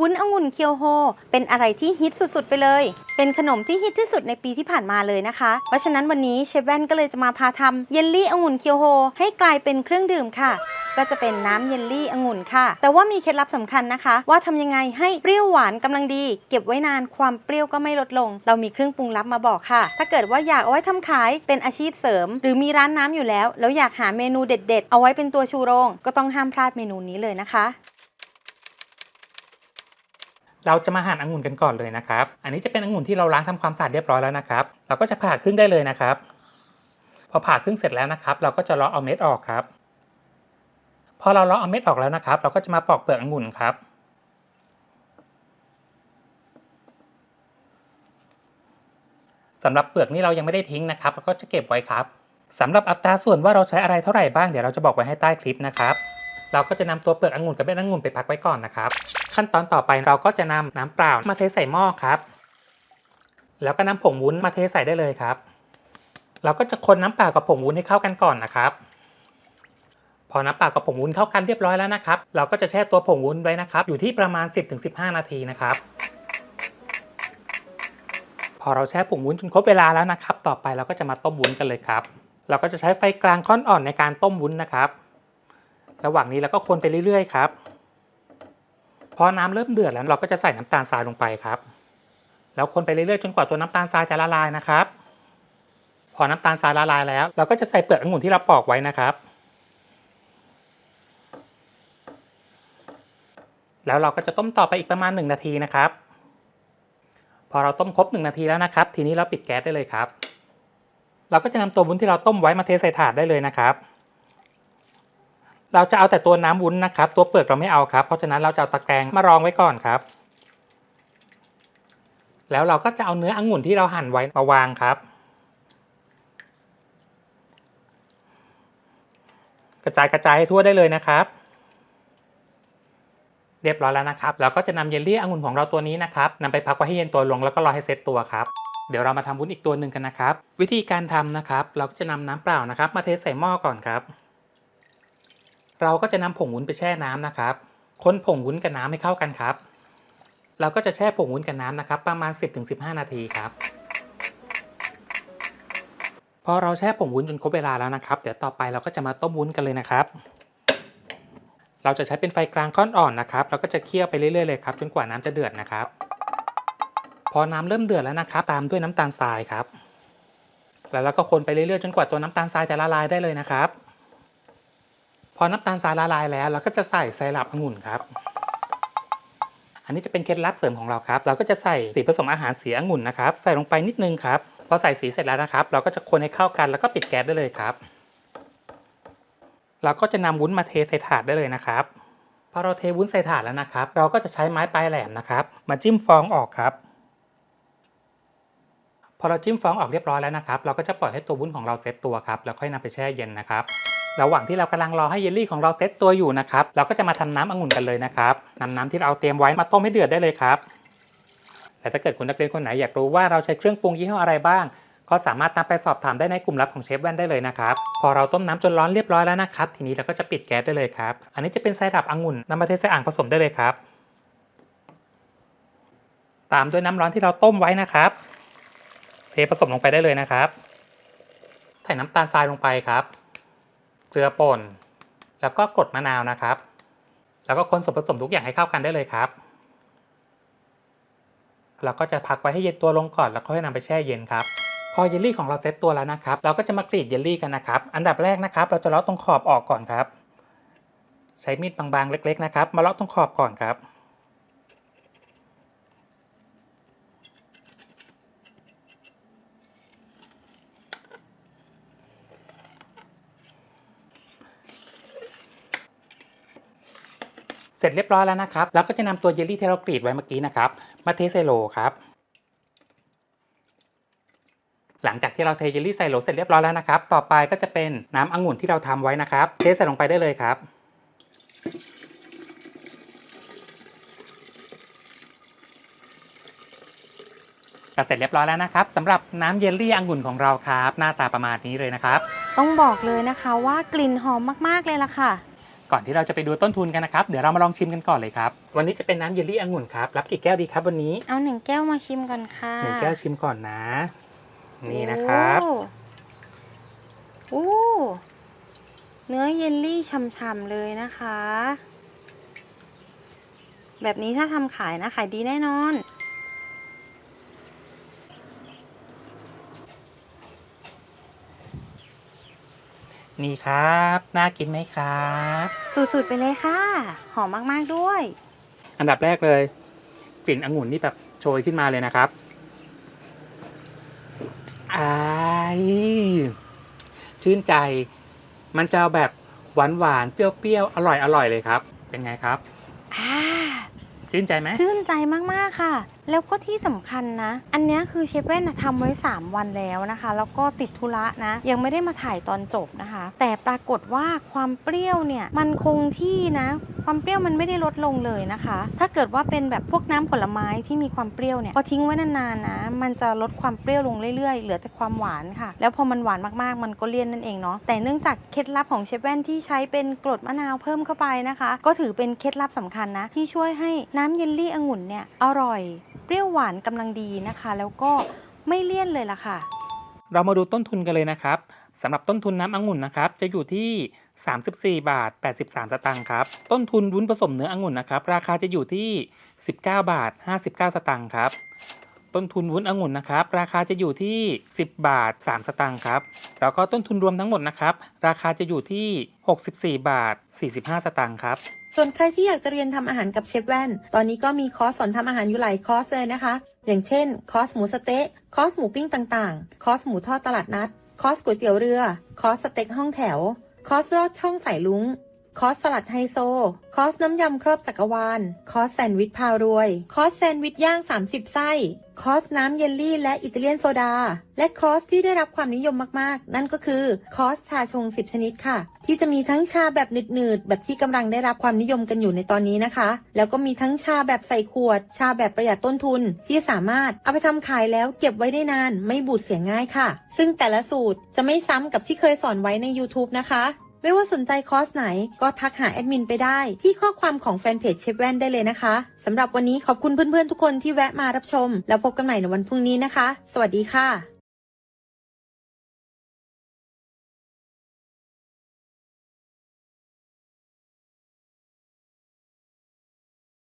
วุ้นองุ่นเคียวโฮ เป็นอะไรที่ฮิตสุดๆ ไปเลย เป็นขนมที่ฮิตที่สุดในปีที่ผ่านมาเลยนะคะ เพราะฉะนั้นวันนี้เชฟแว่นก็เลยจะมาพาทำเยลลี่องุ่นเคียวโฮ ให้กลายเป็นเครื่องดื่มค่ะ ก็จะเป็นน้ำเยลลี่องุ่นค่ะ แต่ว่ามีเคล็ดลับสำคัญนะคะ ว่าทำยังไงให้เปรี้ยวหวานกำลังดี เก็บไว้นานความเปรี้ยวก็ไม่ลดลง เรามีเครื่องปรุงลับมาบอกค่ะ ถ้าเกิดว่าอยากเอาไว้ทำขายเป็นอาชีพเสริม หรือมีร้านน้ำอยู่แล้ว แล้วอยากหาเมนูเด็ด ๆ เอาไว้เป็นตัวชูโรง ก็ต้องห้ามพลาดเมนูนี้เลยนะคะ เราจะมาหั่นองุ่นกันก่อนเลยนะครับ อันนี้จะเป็นองุ่นที่เราล้างทำความสะอาดเรียบร้อยแล้วนะครับ เราก็จะผ่าครึ่งได้เลยนะครับ พอผ่าครึ่งเสร็จแล้วนะครับ เราก็จะเลาะเอาเม็ดออกครับ พอเราเลาะเอาเม็ดออกแล้วนะครับ เราก็จะมาปอกเปลือกองุ่นครับสำหรับเปลือกนี่เรายังไม่ได้ทิ้งนะครับ เราก็จะเก็บไว้ครับสำหรับอัตราส่วนว่าเราใช้อะไรเท่าไหร่บ้างเดี๋ยวเราจะบอกไว้ให้ใต้คลิปนะครับ เราก็จะนำตัวเปลือกองุ่นกับเม็ดองุ่นไปพักไว้ก่อนนะครับ ขั้นตอนต่อไปเราก็จะนำน้ำเปล่ามาเทใส่หม้อครับ แล้วก็นำผงวุ้นมาเทใส่ได้เลยครับ เราก็จะคนน้ำเปล่ากับผงวุ้นให้เข้ากันก่อนนะครับ พอน้ำเปล่ากับผงวุ้นเข้ากันเรียบร้อยแล้วนะครับ เราก็จะแช่ตัวผงวุ้นไว้นะครับ อยู่ที่ประมาณ 10-15 นาทีนะครับพอเราแช่ผงวุ้นจนครบเวลาแล้วนะครับ ต่อไปเราก็จะมาต้มวุ้นกันเลยครับ เราก็จะใช้ไฟกลางค่อนอ่อนในการต้มวุ้นนะครับ ระหว่างนี้เราก็คนไปเรื่อยๆครับ พอน้ำเริ่มเดือดแล้วเราก็จะใส่น้ำตาลทรายลงไปครับ แล้วคนไปเรื่อยๆจนกว่าตัวน้ำตาลทรายจะละลายนะครับ พอน้ำตาลทรายละลายแล้ว เราก็จะใส่เปลือกองุ่นที่เราปอกไว้นะครับ แล้วเราก็จะต้มต่อไปอีกประมาณ 1 นาทีนะครับ พอเราต้มครบ 1 นาทีแล้วนะครับ ทีนี้เราปิดแก๊สได้เลยครับ เราก็จะนำตัววุ้นที่เราต้มไว้มาเทใส่ถาดได้เลยนะครับ เราจะเอาแต่ตัวน้ำวุ้นนะครับ ตัวเปลือกเราไม่เอาครับ เพราะฉะนั้นเราจะเอาตะแกรงมารองไว้ก่อนครับ แล้วเราก็จะเอาเนื้อองุ่นที่เราหั่นไว้มาวางครับ กระจายกระจายให้ทั่วได้เลยนะครับ เรียบร้อยแล้วนะครับ เราก็จะนำเยลลี่องุ่นของเราตัวนี้นะครับนำไปพักไว้ให้เย็นตัวลงแล้วก็รอให้เซตตัวครับเดี๋ยวเรามาทำวุ้นอีกตัวหนึ่งกันนะครับ วิธีการทำนะครับ เราก็จะนำน้ำเปล่านะครับ มาเทใส่หม้อก่อนครับ เราก็จะนำผงวุ้นไปแช่น้ำนะครับคนผงวุ้นกับน้ำให้เข้ากันครับ เราก็จะแช่ผงวุ้นกับน้ำนะครับ ประมาณ 10-15 นาทีครับ พอเราแช่ผงวุ้นจนครบเวลาแล้วนะครับ เดี๋ยวต่อไปเราก็จะมาต้มวุ้นกันเลยนะครับ เราจะใช้เป็นไฟกลางค่อนอ่อนนะครับ เราก็จะเคี่ยวไปเรื่อยๆเลยครับจนกว่าน้ำจะเดือดนะครับ พอน้ำเริ่มเดือดแล้วนะครับ ตามด้วยน้ำตาลทรายครับ แล้วเราก็คนไปเรื่อยๆจนกว่าตัวน้ำตาลทรายจะละลายได้เลยนะครับ อน้ำตาลทรายละลายแล้ว เราก็จะใส่ไซรัปองุ่นครับ อันนี้จะเป็นเคล็ดลับเสริมของเราครับ เราก็จะใส่สีผสมอาหารสีองุ่นนะครับ ใส่ลงไปนิดนึงครับ พอใส่สีเสร็จแล้วนะครับ เราก็จะคนให้เข้ากันแล้วก็ปิดแก๊สได้เลยครับ เราก็จะนำวุ้นมาเทใส่ถาดได้เลยนะครับพอเราเทวุ้นใส่ถาดแล้วนะครับ เราก็จะใช้ไม้ปลายแหลมนะครับ มาจิ้มฟองออกครับ อเราจิ้มฟองออกเรียบร้อยแล้วนะครับ เราก็จะปล่อยให้ตัววุ้นของเราเซตตัวครับ แล้วค่อยนำไปแช่เย็นนะครับ ระหว่างที่เรากำลังรอให้เยลลี่ของเราเซตตัวอยู่นะครับ เราก็จะมาทำน้ำองุ่นกันเลยนะครับนำน้ำที่เราเตรียมไว้มาต้มให้เดือดได้เลยครับ แต่ถ้าเกิดคุณนักเรียนคนไหนอยากรู้ว่าเราใช้เครื่องปรุงยี่ห้ออะไรบ้าง ก็สามารถนำไปสอบถามได้ในกลุ่มลับของเชฟแว่นได้เลยนะครับ พอเราต้มน้ำจนร้อนเรียบร้อยแล้วนะครับ ทีนี้เราก็จะปิดแก๊สได้เลยครับ อันนี้จะเป็นไซรัปองุ่นนำมาเทใส่อ่างผสมได้เลยครับ ตามด้วยน้ำร้อนที่เราต้มไว้นะครับ เทผสมลงไปได้เลยนะครับ ใส่น้ำตาลทรายลงไปครับ เกลือป่น แล้วก็กรดมะนาวนะครับ แล้วก็คนส่วนผสมทุกอย่างให้เข้ากันได้เลยครับ เราก็จะพักไว้ให้เย็นตัวลงก่อน แล้วค่อยนำไปแช่เย็นครับ พอเยลลี่ของเราเซตตัวแล้วนะครับ เราก็จะมากรีดเยลลี่กันนะครับ อันดับแรกนะครับ เราจะเลาะตรงขอบออกก่อนครับ ใช้มีดบางๆเล็ก ๆ นะครับ มาเลาะตรงขอบก่อนครับ สร็จเรียบร้อยแล้วนะครับเราก็จะนำตัวเยลลี่ที่เรากรีดไว้เมื่อกี้นะครับ มาเทใส่โหลครับ หลังจากที่เราเทเยลลี่ใส่โหลเสร็จเรียบร้อยแล้วนะครับ ต่อไปก็จะเป็นน้ำองุ่นที่เราทำไว้นะครับ เทใส่ลงไปได้เลยครับก็เสร็จเรียบร้อยแล้วนะครับสำหรับน้ำเยลลี่องุ่นของเราครับ หน้าตาประมาณนี้เลยนะครับ ต้องบอกเลยนะคะว่ากลิ่นหอมมากๆเลยล่ะค่ะ ก่อนที่เราจะไปดูต้นทุนกันนะครับ เดี๋ยวเรามาลองชิมกันก่อนเลยครับ วันนี้จะเป็นน้ำเยลลี่องุ่นครับ รับกี่แก้วดีครับวันนี้เอาหนึ่งแก้วมาชิมก่อนค่ะหนึ่งแก้วชิมก่อนนะ นี่นะครับโอ้โอ้เนื้อเยลลี่ฉ่ำๆเลยนะคะ แบบนี้ถ้าทำขายนะขายดีแน่นอน นี่ครับ น่ากินไหมครับ สุดๆไปเลยค่ะ หอมมากๆด้วย อันดับแรกเลย กลิ่นองุ่นนี่แบบโชยขึ้นมาเลยนะครับอายชื่นใจ มันจะแบบหวานหวานๆเปรี้ยวๆ อร่อยอร่อยเลยครับ เป็นไงครับอ่า ชื่นใจไหมชื่นใจมาก ๆ ค่ะ แล้วก็ที่สำคัญนะ อันเนี้ยคือเชฟเว่นนะทำไว้ 3 วันแล้วนะคะ แล้วก็ติดธุระนะ ยังไม่ได้มาถ่ายตอนจบนะคะ แต่ปรากฏว่าความเปรี้ยวเนี่ย มันคงที่นะ ความเปรี้ยวมันไม่ได้ลดลงเลยนะคะ ถ้าเกิดว่าเป็นแบบพวกน้ำผลไม้ที่มีความเปรี้ยวเนี่ยพอทิ้งไว้นานๆนะ มันจะลดความเปรี้ยวลงเรื่อยๆ เหลือแต่ความหวานค่ะ แล้วพอมันหวานมากๆ มันก็เลี่ยนนั่นเองเนาะ แต่เนื่องจากเคล็ดลับของเชฟเว่นที่ใช้เป็นกรดมะนาวเพิ่มเข้าไปนะคะ ก็ถือเป็นเคล็ดลับสำคัญนะ ที่ช่วยให้น้ำเยลลี่องุ่นเนี่ยอร่อย เปรี้ยวหวานกำลังดีนะคะ แล้วก็ไม่เลี่ยนเลยล่ะค่ะ เรามาดูต้นทุนกันเลยนะครับสำหรับต้นทุนน้ำองุ่นนะครับจะอยู่ที่ 34 บาท 83 สตางค์ครับ ต้นทุนวุ้นผสมเนื้อองุ่นนะครับ ราคาจะอยู่ที่ 19 บาท 59 สตางค์ครับ ต้นทุนวุ้นองุ่นนะครับ ราคาจะอยู่ที่ 10 บาท 3 สตางค์ครับ แล้วก็ต้นทุนรวมทั้งหมดนะครับ ราคาจะอยู่ที่ 64 บาท 45 สตางค์ครับ ส่วนใครที่อยากจะเรียนทำอาหารกับเชฟแว่น ตอนนี้ก็มีคอร์สสอนทำอาหารอยู่หลายคอร์สเลยนะคะ อย่างเช่น คอร์สหมูสเต๊ะ คอร์สหมูปิ้งต่างๆ คอร์สหมูทอดตลาดนัด คอร์สก๋วยเตี๋ยวเรือ คอร์สสเต็กห้องแถว คอร์สลอดช่องสายลุง คอสสลัดไฮโซ คอสน้ำยำครอบจักรวาล คอสแซนด์วิชพารวย คอสแซนด์วิชย่าง 30 ไส้ คอสน้ำเยลลี่และอิตาเลียนโซดา และคอสที่ได้รับความนิยมมากๆ นั่นก็คือคอสชาชง 10 ชนิดค่ะ ที่จะมีทั้งชาแบบหนืดๆ แบบที่กำลังได้รับความนิยมกันอยู่ในตอนนี้นะคะ แล้วก็มีทั้งชาแบบใส่ขวด ชาแบบประหยัดต้นทุน ที่สามารถเอาไปทำขายแล้วเก็บไว้ได้นาน ไม่บูดเสียง่ายค่ะ ซึ่งแต่ละสูตรจะไม่ซ้ำกับที่เคยสอนไว้ใน YouTube นะคะ ไม่ว่าสนใจคอร์สไหนก็ทักหาแอดมินไปได้ที่ข้อความของแฟนเพจเชฟแว่นได้เลยนะคะสำหรับวันนี้ขอบคุณเพื่อนๆทุกคนที่แวะมารับชม แล้วพบกันใหม่ในวันพรุ่งนี้นะคะ สวัสดีค่ะ